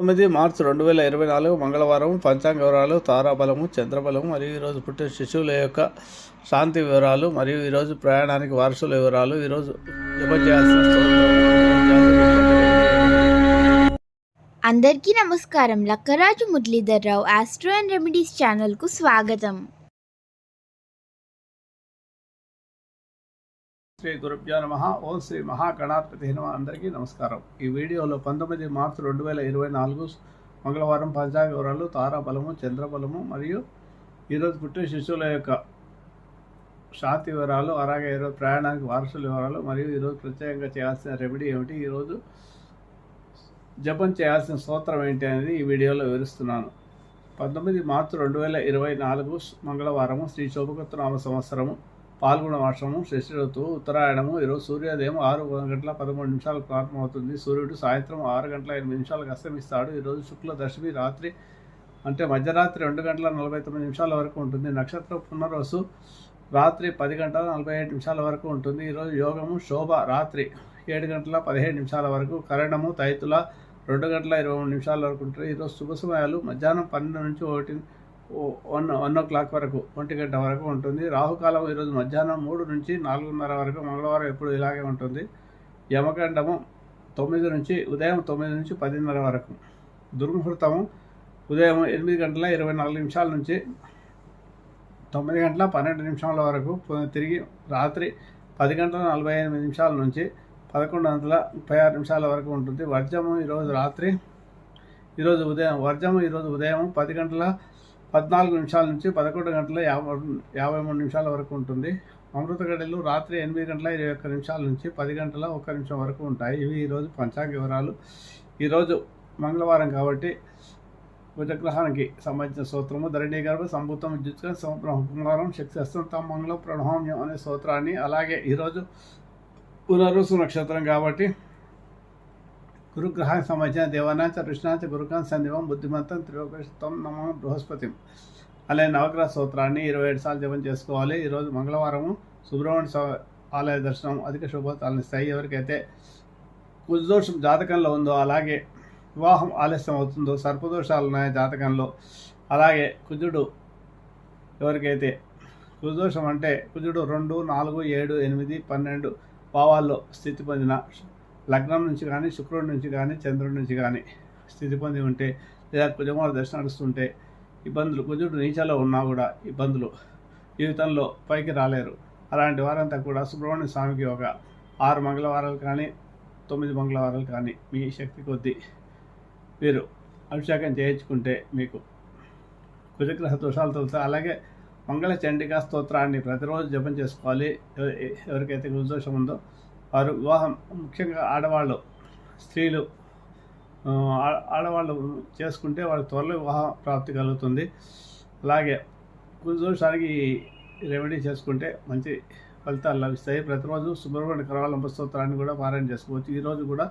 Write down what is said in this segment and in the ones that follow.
తొమ్మిది మార్చి రెండు వేల ఇరవై నాలుగు మంగళవారం పంచాంగ వివరాలు తారాబలము చంద్రబలము మరియు ఈరోజు పుట్టిన శిశువుల యొక్క శాంతి వివరాలు మరియు ఈరోజు ప్రయాణానికి వారసుల వివరాలు. ఈరోజు జప చేయాల్సిన అందరికీ నమస్కారం. Lakkaraju Muralidhar Rao astro and remedies ఛానల్కు స్వాగతం. శ్రీ గురుభ్యో నమ. ఓం శ్రీ మహాగణాధిపతి నమ అందరికీ నమస్కారం. ఈ వీడియోలో పంతొమ్మిది మార్చి రెండు వేల ఇరవై నాలుగు మంగళవారం పంచాంగ వివరాలు తారాబలము చంద్రబలము మరియు ఈరోజు పుట్టిన శిశువుల యొక్క శాంతి వివరాలు అలాగే ఈరోజు ప్రయాణానికి వారసుల వివరాలు మరియు ఈరోజు ప్రత్యేకంగా చేయాల్సిన రెమెడీ ఏమిటి ఈరోజు జపం చేయాల్సిన సూత్రం ఏంటి అనేది ఈ వీడియోలో వివరిస్తున్నాను. పంతొమ్మిది మార్చి రెండు వేల ఇరవై నాలుగు మంగళవారము శ్రీ శోభకృత నామ సంవత్సరము. పాల్గొన వర్షము శశి ఋతువు ఉత్తరాయణము ఈరోజు సూర్యోదయం ఆరు గంటల పదమూడు నిమిషాలకు ప్రారంభమవుతుంది. సూర్యుడు సాయంత్రం ఆరు గంటల ఎనిమిది నిమిషాలకు అస్తమిస్తాడు. ఈరోజు శుక్ల దశమి రాత్రి అంటే మధ్యరాత్రి రెండు గంటల నలభై తొమ్మిది నిమిషాల వరకు ఉంటుంది. నక్షత్ర పునర్వసు రాత్రి పది గంటల నలభై ఏడు నిమిషాల వరకు ఉంటుంది. ఈరోజు యోగము శోభ రాత్రి ఏడు గంటల పదిహేడు నిమిషాల వరకు కరణము తైతుల రెండు గంటల ఇరవై మూడు నిమిషాల వరకు ఉంటుంది. ఈరోజు శుభ సమయాలు మధ్యాహ్నం పన్నెండు నుంచి ఒకటి వన్ వన్ ఓ క్లాక్ వరకు ఒంటి గంట వరకు ఉంటుంది. రాహుకాలం ఈరోజు మధ్యాహ్నం మూడు నుంచి నాలుగున్నర వరకు మంగళవారం ఎప్పుడు ఇలాగే ఉంటుంది. యమగండము తొమ్మిది నుంచి ఉదయం తొమ్మిది నుంచి పదిన్నర వరకు. దుర్ముహూర్తము ఉదయం ఎనిమిది గంటల ఇరవై నాలుగు నిమిషాల నుంచి తొమ్మిది గంటల పన్నెండు నిమిషాల వరకు తిరిగి రాత్రి పది గంటల నలభై ఎనిమిది నిమిషాల నుంచి పదకొండు గంటల ముప్పై ఆరు నిమిషాల వరకు ఉంటుంది. వర్జము ఈరోజు రాత్రి ఈరోజు ఉదయం వర్జము ఈరోజు ఉదయం పది గంటల పద్నాలుగు నిమిషాల నుంచి పదకొండు గంటల యాభై యాభై మూడు నిమిషాల వరకు ఉంటుంది. అమృత గడియలు రాత్రి ఎనిమిది గంటల ఇరవై ఒక్క నిమిషాల నుంచి పది గంటల ఒక్క నిమిషం వరకు ఉంటాయి. ఇవి ఈరోజు పంచాంగ వివరాలు. ఈరోజు మంగళవారం కాబట్టి భుజగ్రహానికి సంబంధించిన స్తోత్రము ధరణి గర్భ సంభూతం విద్యుత్గా సముద్రం శక్తి అస్తంతం మంగళం ప్రణహామ్యం అనే స్తోత్రాన్ని అలాగే ఈరోజు పునరుసు నక్షత్రం కాబట్టి గురుగ్రహానికి సంబంధించిన దేవానాచ కృష్ణాచ గురుకాంత్ సందివం బుద్ధిమంతం త్రిలోకతం నమ బృహస్పతి అలాగే నవగ్రహ స్తోత్రాన్ని ఇరవై ఏడు సార్లు జపం చేసుకోవాలి ఈరోజు మంగళవారము సుబ్రహ్మణ్య స్వామి ఆలయ దర్శనం అధిక శుభతాలను ఇస్తాయి. ఎవరికైతే కుజదోషం జాతకంలో ఉందో అలాగే వివాహం ఆలస్యం అవుతుందో సర్పదోషాలు ఉన్నాయి జాతకంలో అలాగే కుజుడు ఎవరికైతే కుజదోషం అంటే కుజుడు రెండు నాలుగు ఏడు ఎనిమిది పన్నెండు భావాల్లో స్థితి పొందిన లగ్నం నుంచి కానీ శుక్రుడి నుంచి కానీ చంద్రుడి నుంచి కానీ స్థితి పొంది ఉంటే లేదా కుజమాల దర్శనం నడుస్తుంటే ఇబ్బందులు కుజుడు నీచలో ఉన్నా కూడా ఇబ్బందులు జీవితంలో పైకి రాలేరు. అలాంటి వారంతా కూడా సుబ్రహ్మణ్య స్వామికి ఒక ఆరు మంగళవారాలు కానీ తొమ్మిది మంగళవారాలు కానీ మీ శక్తి కొద్దీ మీరు అభిషేకం చేయించుకుంటే మీకు కుజగ్రహ దోషాలు తొలుతాయి అలాగే మంగళ చండికా స్తోత్రాన్ని ప్రతిరోజు జపం చేసుకోవాలి. ఎవరికైతే గురుదోషం ఉందో వారు వివాహం ముఖ్యంగా ఆడవాళ్ళు స్త్రీలు ఆడవాళ్ళు చేసుకుంటే వాళ్ళకి త్వరలో వివాహ ప్రాప్తి కలుగుతుంది. అలాగే కుజదోషానికి రెమెడీ చేసుకుంటే మంచి ఫలితాలు లభిస్తాయి. ప్రతిరోజు సుబ్రహ్మణ్య కరవాలంబ స్తోత్రాన్ని కూడా పారాయణ చేసుకోవచ్చు. ఈరోజు కూడా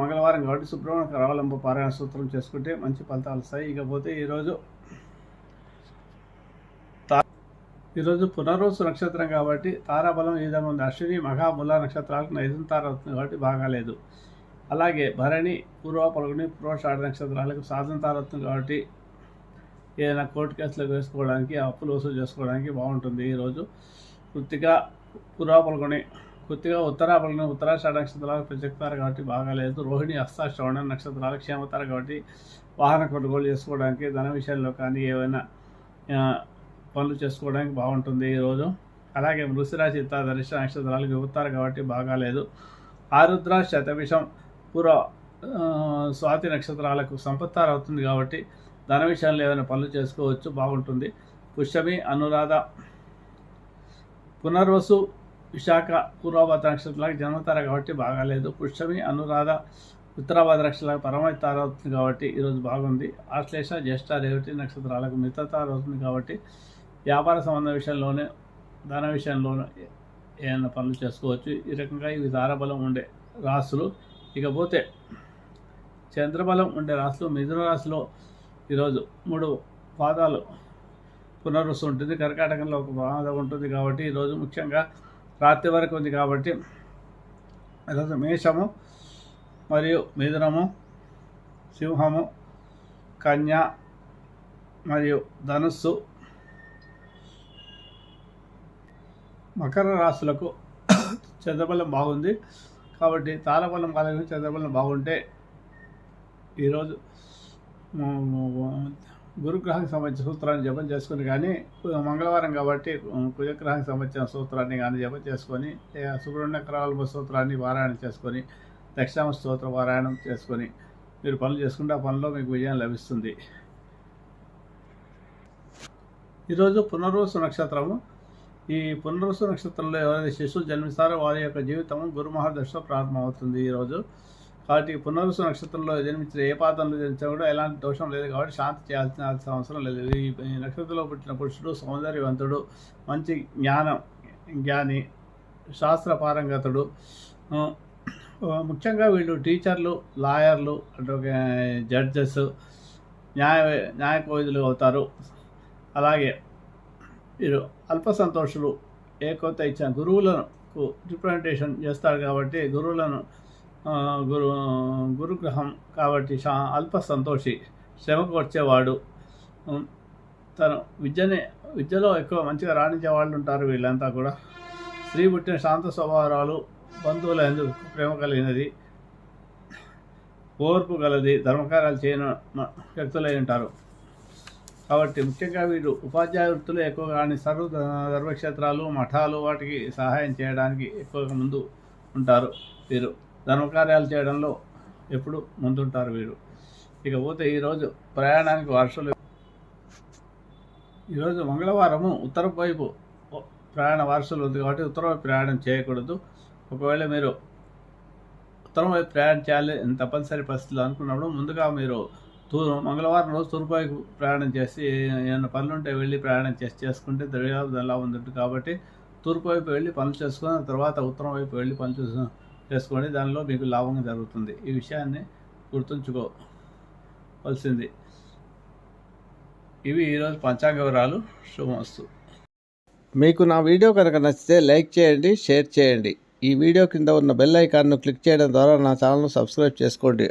మంగళవారం కాబట్టి సుబ్రహ్మణ్య కరవాలంబ పారాయణ సూత్రం చేసుకుంటే మంచి ఫలితాలు వస్తాయి. ఇకపోతే ఈరోజు ఈరోజు పునర్వసు నక్షత్రం కాబట్టి తారాబలం ఈ విధంగా ఉంది? అశ్విని మఘా నక్షత్రాలకు నైజం తార అవుతుంది కాబట్టి బాగాలేదు అలాగే భరణి పూర్వ పలుగుని పూర్వషాఢ నక్షత్రాలకు సాధన తార అవుతుంది కాబట్టి ఏదైనా కోర్టు కేసులకు వేసుకోవడానికి అప్పులు వసూలు చేసుకోవడానికి బాగుంటుంది ఈరోజు కృత్తిగా పూర్వ పలుగుని కృత్తిగా ఉత్తరా ఉత్తరాషాఢ నక్షత్రాలకు ప్రత్యక్తారు కాబట్టి బాగాలేదు రోహిణి హస్త శ్రవణ నక్షత్రాలు క్షేమతారు కాబట్టి వాహన కొనుగోలు చేసుకోవడానికి ధన విషయంలో కానీ ఏవైనా పనులు చేసుకోవడానికి బాగుంటుంది ఈరోజు అలాగే వృషిరాశి చిత్త ధనిష్ట నక్షత్రాలకు చెబుతారు కాబట్టి బాగాలేదు ఆరుద్ర శతవిషం పూర్వ స్వాతి నక్షత్రాలకు సంపత్తారు అవుతుంది కాబట్టి ధన విషయంలో ఏమైనా పనులు చేసుకోవచ్చు బాగుంటుంది. పుష్యమి అనురాధ పునర్వసు విశాఖ పూర్వభద్ర నక్షత్రాలకు జన్మతారు కాబట్టి బాగాలేదు పుష్యమి అనురాధ ఉత్తరాభద్ర నక్షత్రాలకు పరమైతారు అవుతుంది కాబట్టి ఈరోజు బాగుంది. ఆశ్లేష జ్యేష్ఠ రేవతి నక్షత్రాలకు మితతార అవుతుంది కాబట్టి వ్యాపార సంబంధ విషయంలోనే ధన విషయంలోనే ఏమైనా పనులు చేసుకోవచ్చు. ఈ రకంగా ఇవి తారబలం ఉండే రాసులు ఇకపోతే చంద్రబలం ఉండే రాసులు మిథున రాశిలో ఈరోజు మూడు పాదాలు పునరుసు ఉంటుంది. కర్కాటకంలో ఒక పాదం ఉంటుంది కాబట్టి ఈరోజు ముఖ్యంగా రాత్రి వరకు ఉంది కాబట్టి ఈరోజు మేషము మరియు మిథునము సింహము కన్య మరియు ధనుస్సు మకర రాశులకు చంద్రబలం బాగుంది. కాబట్టి తారబలం కలిగి చంద్రబలం బాగుంటే ఈరోజు గురుగ్రహానికి సంబంధించిన సూత్రాన్ని జపం చేసుకుని కానీ మంగళవారం కాబట్టి కుజగ్రహానికి సంబంధించిన సూత్రాన్ని కానీ జపం చేసుకొని ఏ సుబ్రహ్మణ్య సూత్రాన్ని పారాయణం చేసుకొని దక్షిణామ స్తోత్ర పారాయణం చేసుకొని మీరు పనులు చేసుకుంటే ఆ పనిలో మీకు విజయం లభిస్తుంది. ఈరోజు పునర్వసు నక్షత్రము. ఈ పునర్వసు నక్షత్రంలో ఎవరైతే శిశువు జన్మిస్తారో వారి యొక్క జీవితం గురుమహాదశలో ప్రారంభమవుతుంది ఈరోజు కాబట్టి పునర్వసు నక్షత్రంలో జన్మించిన ఏ పాత్రలో జన్మించినా కూడా ఎలాంటి దోషం లేదు కాబట్టి శాంతి చేయాల్సిన అవసరం లేదు. ఈ నక్షత్రంలో పుట్టిన పురుషుడు సౌందర్యవంతుడు మంచి జ్ఞానం జ్ఞాని శాస్త్ర పారంగతుడు ముఖ్యంగా వీళ్ళు టీచర్లు లాయర్లు అటు జడ్జెస్ న్యాయ న్యాయకోవిధులు అవుతారు. అలాగే వీరు అల్ప సంతోషులు ఏ కొత్త ఇచ్చిన గురువులకు రిప్రజెంటేషన్ చేస్తాడు కాబట్టి గురువులను గురు గురుగ్రహం కాబట్టి అల్ప సంతోషి శ్రమకు వచ్చేవాడు. తను విద్యని విద్యలో ఎక్కువ మంచిగా రాణించే వాళ్ళు ఉంటారు వీళ్ళంతా కూడా. స్త్రీ పుట్టిన శాంత స్వభావాలు బంధువుల ఎందుకు ప్రేమ కలిగినది. ఓర్పు గలది ధర్మకార్యాలు చేయని వ్యక్తులై ఉంటారు. కాబట్టి ముఖ్యంగా వీరు ఉపాధ్యాయ వృత్తులు ఎక్కువగా రాణిస్తారు ధర్మక్షేత్రాలు మఠాలు వాటికి సహాయం చేయడానికి ఎక్కువగా ముందు ఉంటారు వీరు. ధర్మకార్యాలు చేయడంలో ఎప్పుడు ముందుంటారు వీరు. ఇకపోతే ఈరోజు ప్రయాణానికి వర్షాలు ఈరోజు మంగళవారము ఉత్తరపు వైపు ప్రయాణ వారసులు ఉంది కాబట్టి ఉత్తర వైపు ప్రయాణం చేయకూడదు. ఒకవేళ మీరు ఉత్తరం వైపు ప్రయాణం చేయాలి తప్పనిసరి పరిస్థితులు అనుకున్నప్పుడు ముందుగా మీరు తూ మంగళవారం రోజు తూర్పు వైపు ప్రయాణం చేసి ఏమైనా పనులు ఉంటే వెళ్ళి ప్రయాణం చేసి చేసుకుంటే దర్యాప్తు ఎలా ఉంది కాబట్టి తూర్పు వైపు వెళ్ళి పనులు చేసుకుని తర్వాత ఉత్తరం వైపు వెళ్ళి పనులు చేసు- చేసుకోండి. దానిలో మీకు లాభం జరుగుతుంది. ఈ విషయాన్ని గుర్తుంచుకోవలసింది. ఇవి ఈరోజు పంచాంగ వివరాలు. శుభమస్తు. మీకు నా వీడియో కనుక నచ్చితే లైక్ చేయండి షేర్ చేయండి. ఈ వీడియో కింద ఉన్న బెల్ ఐకాన్ను క్లిక్ చేయడం ద్వారా నా ఛానల్ను సబ్స్క్రైబ్ చేసుకోండి.